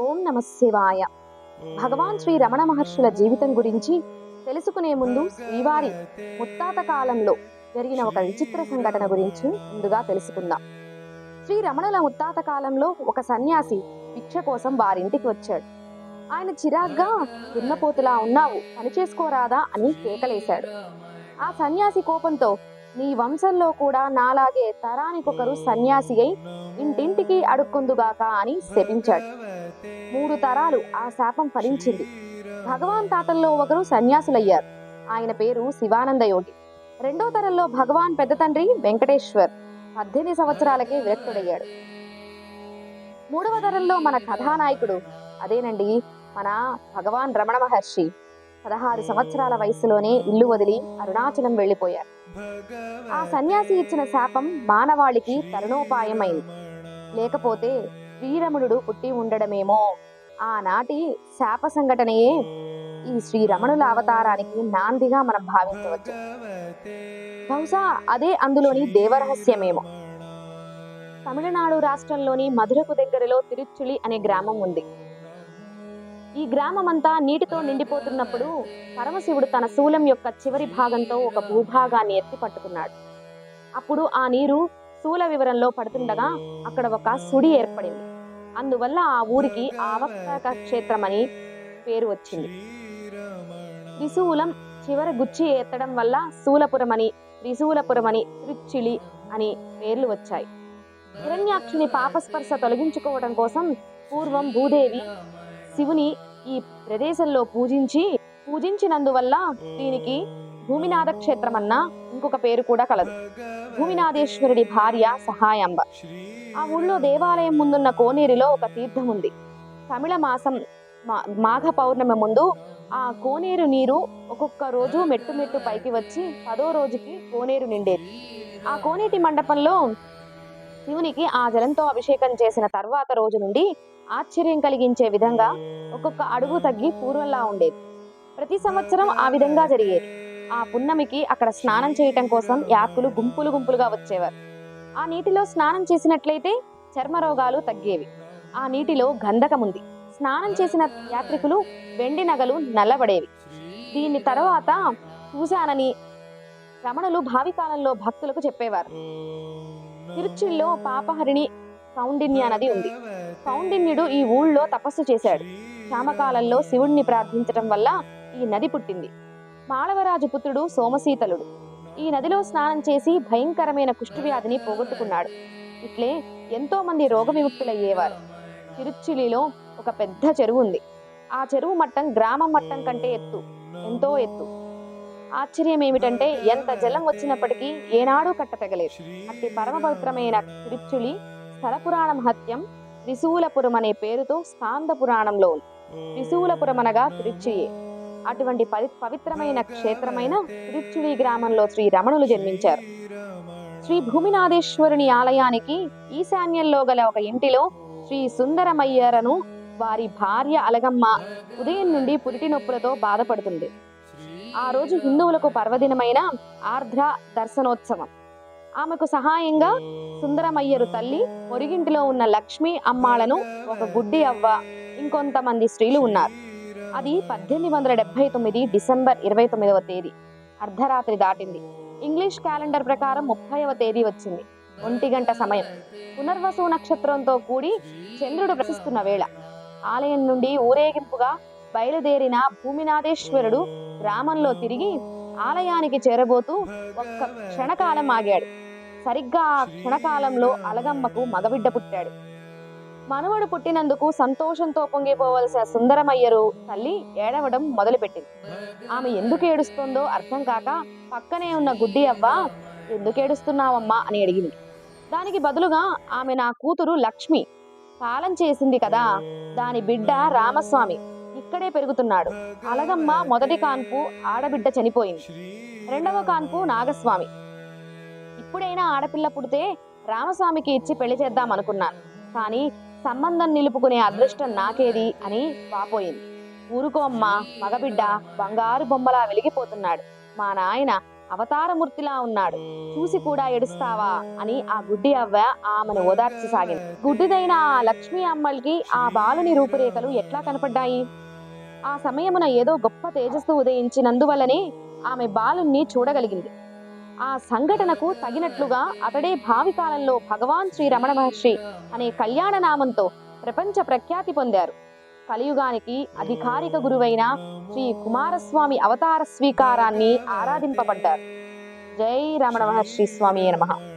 ఓం నమ శివాయ. భగవాన్ శ్రీ రమణ మహర్షుల జీవితం గురించి తెలుసుకునే ముందు శ్రీవారి ముత్తాత కాలంలో జరిగిన ఒక విచిత్ర సంఘటన గురించి ముందుగా తెలుసుకుందాం. శ్రీ రమణుల ముత్తాత కాలంలో ఒక సన్యాసి భిక్ష కోసం వారింటికి వచ్చాడు. ఆయన చిరాగ్గా దున్నపోతులా ఉన్నావు పని చేసుకోరాదా అని కేకలేశాడు. ఆ సన్యాసి కోపంతో నీ వంశంలో కూడా నాలాగే తరానికొకరు సన్యాసి అయి ఇంటింటికి అడుక్కుందుగాక అని శపించాడు. మూడు తరాలు ఆ శాపం ఫలించింది. భగవాన్ తాతల్లో ఒకరు సన్యాసులయ్యారు. ఆయన పేరు శివానంద యోగి రెండో తరంలో భగవాన్ పెద్ద తండ్రి వెంకటేశ్వర్ పద్దెనిమిది సంవత్సరాలకే విరక్తుడయ్యాడు. మూడవ తరంలో మన కథానాయకుడు అదేనండి మన భగవాన్ రమణ మహర్షి. పదహారు సంవత్సరాల వయసులోనే ఇల్లు వదిలి అరుణాచలం వెళ్ళిపోయారు. ఆ సన్యాసి ఇచ్చిన శాపం మానవాళికి తరుణోపాయమైంది. లేకపోతే శ్రీరమణుడు పుట్టి ఉండడమేమో. ఆనాటి శాప సంఘటనయే ఈ శ్రీరమణుల అవతారానికి నాందిగా మనం భావించవచ్చు. బహుశా అదే అందులోని దేవరహస్యమేమో. తమిళనాడు రాష్ట్రంలోని మధురకు దగ్గరలో తిరుచులి అనే గ్రామం ఉంది. ఈ గ్రామం అంతా నీటితో నిండిపోతున్నప్పుడు పరమశివుడు తన శూలం యొక్క చివరి భాగంతో ఒక భూభాగాన్ని ఎత్తి పట్టుకున్నాడు. అప్పుడు ఆ నీరు శూల వివరంలో పడుతుండగా అక్కడ ఒక సుడి ఏర్పడింది. అందువల్ల ఆ ఊరికి ఆవక్తక క్షేత్రం అని పేరు వచ్చింది. త్రిశూలం చివర గుచ్చి ఎత్తడం వల్ల శూలపురం అని త్రిశూలపురం అని తిరుచిలి అని పేర్లు వచ్చాయి. హిరణ్యాక్షుని పాపస్పర్శ తొలగించుకోవడం కోసం పూర్వం భూదేవి శివుని ఈ ప్రదేశంలో పూజించి పూజించినందువల్ల దీనికి భూమినాథ క్షేత్రమన్న ఇంకొక పేరు కూడా కలదు. భూమినాథేశ్వరుడి భార్య సహాయాంబ. ఆ ఊళ్ళో దేవాలయం ముందున్న కోనేరులో ఒక తీర్థం ఉంది. తమిళ మాసం మా- మాఘ పౌర్ణమి ముందు ఆ కోనేరు నీరు ఒక్కొక్క రోజు మెట్టు మెట్టు పైకి వచ్చి పదో రోజుకి కోనేరు నిండేది. ఆ కోనేటి మండపంలో శివునికి ఆ జలంతో అభిషేకం చేసిన తర్వాత రోజు నుండి ఆశ్చర్యం కలిగించే విధంగా ఒక్కొక్క అడుగు తగ్గి పూర్వంలా ఉండేది. ప్రతి సంవత్సరం ఆ విధంగా జరిగేది. ఆ పున్నమికి అక్కడ స్నానం చేయటం కోసం యాకులు గుంపులు గుంపులుగా వచ్చేవారు. ఆ నీటిలో స్నానం చేసినట్లయితే చర్మ రోగాలు తగ్గేవి. ఆ నీటిలో గంధకం ఉంది స్నానం చేసిన యాత్రికులు వెండి నగలు నల్లబడేవి. దీని తర్వాత చూశానని రమణులు భావికాలంలో భక్తులకు చెప్పేవారు. తిరుచిల్లో పాపహరిణి కౌండిన్య నది ఉంది. కౌండిన్యుడు ఈ ఊళ్ళో తపస్సు చేశాడు. క్షామకాలంలో శివుణ్ణి ప్రార్థించటం వల్ల ఈ నది పుట్టింది. మాళవరాజు పుత్రుడు సోమశీతలుడు ఈ నదిలో స్నానం చేసి భయంకరమైన కుష్ఠవ్యాధిని పోగొట్టుకున్నాడు. ఇట్లే ఎంతో మంది రోగ విముక్తులయ్యేవారు తిరుచులిలో ఒక పెద్ద చెరువు ఉంది ఆ చెరువు మట్టం గ్రామం మట్టం కంటే ఎత్తు ఎంతో ఎత్తు. ఆశ్చర్యం ఏమిటంటే ఎంత జలం వచ్చినప్పటికీ ఏనాడూ కట్టతగలేదు. అట్టి పరమపవిత్రమైన తిరుచులి స్థల మహత్యం త్రిశూలపురం అనే పేరుతో స్కాంద పురాణంలో ఉంది. త్రిశూలపురం అనగా తిరుచియే అటువంటి పవి పవిత్రమైన క్షేత్రమైన తిరుచులి గ్రామంలో శ్రీ రమణులు జన్మించారు. శ్రీ భూమినాథేశ్వరుని ఆలయానికి ఈశాన్యంలో గల ఒక ఇంటిలో శ్రీ సుందరమయ్యరను వారి భార్య అలగమ్మ ఉదయం నుండి పురిటి నొప్పులతో బాధపడుతుంది. ఆ రోజు హిందువులకు పర్వదినమైన ఆర్ద్ర దర్శనోత్సవం. ఆమెకు సహాయంగా సుందరమయ్యరు తల్లి పొరిగింటిలో ఉన్న లక్ష్మి అమ్మాళ్ళను ఒక గుడ్డి అవ్వ ఇంకొంతమంది స్త్రీలు ఉన్నారు. అది పద్దెనిమిది వందల డెబ్బై తొమ్మిది డిసెంబర్ ఇరవై తొమ్మిదవ తేదీ. అర్ధరాత్రి దాటింది. ఇంగ్లీష్ క్యాలెండర్ ప్రకారం ముప్పైవ తేదీ వచ్చింది. ఒంటి గంట సమయం. పునర్వసు నక్షత్రంతో కూడి చంద్రుడు ప్రశిస్తున్న వేళ. ఆలయం నుండి ఊరేగింపుగా బయలుదేరిన భూమినాథేశ్వరుడు గ్రామంలో తిరిగి ఆలయానికి చేరబోతూ ఒక్క క్షణకాలం ఆగాడు. సరిగ్గా ఆ క్షణకాలంలో అలగమ్మకు మగబిడ్డ పుట్టాడు. మనవడు పుట్టినందుకు సంతోషంతో పొంగిపోవలసిన సుందరమయ్యరు తల్లి ఏడవడం మొదలుపెట్టింది. ఆమె ఎందుకు ఏడుస్తోందో అర్థం కాక పక్కనే ఉన్న గుడ్డి అవ్వ ఎందుకు ఏడుస్తున్నావమ్మా? అని అడిగింది. దానికి బదులుగా ఆమె నా కూతురు లక్ష్మి పాలం చేసింది కదా దాని బిడ్డ రామస్వామి ఇక్కడే పెరుగుతున్నాడు. అలగమ్మ మొదటి కాన్పు ఆడబిడ్డ చనిపోయింది. రెండవ కాన్పు నాగస్వామి. ఇప్పుడైనా ఆడపిల్ల పుడితే రామస్వామికి ఇచ్చి పెళ్ళి చేద్దాం అనుకున్నాను కానీ సంబంధం నిలుపుకునే అదృష్టం నాకేది అని వాపోయింది ఊరుకో అమ్మా మగబిడ్డ బంగారు బొమ్మలా వెలిగిపోతున్నాడు. మా నాయన అవతారమూర్తిలా ఉన్నాడు. చూసి కూడా ఎడుస్తావా అని ఆ గుడ్డి అవ్వ ఆమెను ఓదార్చసాగింది. గుడ్డిదైన ఆ లక్ష్మీ అమ్మల్కి ఆ బాలుని రూపురేఖలు ఎట్లా కనపడ్డాయి? ఆ సమయమున ఏదో గొప్ప తేజస్సు ఉదయించినందువల్లనే ఆమె బాలుణ్ణి చూడగలిగింది. ఆ సంఘటనకు తగినట్లుగా అతడే భావికాలంలో భగవాన్ శ్రీ రమణ మహర్షి అనే కళ్యాణ నామంతో ప్రపంచ ప్రఖ్యాతి పొందారు. కలియుగానికి అధికారిక గురువైన శ్రీ కుమారస్వామి అవతార స్వీకారాన్ని ఆరాధింపబడ్డారు. జై రమణ మహర్షి స్వామి నమః.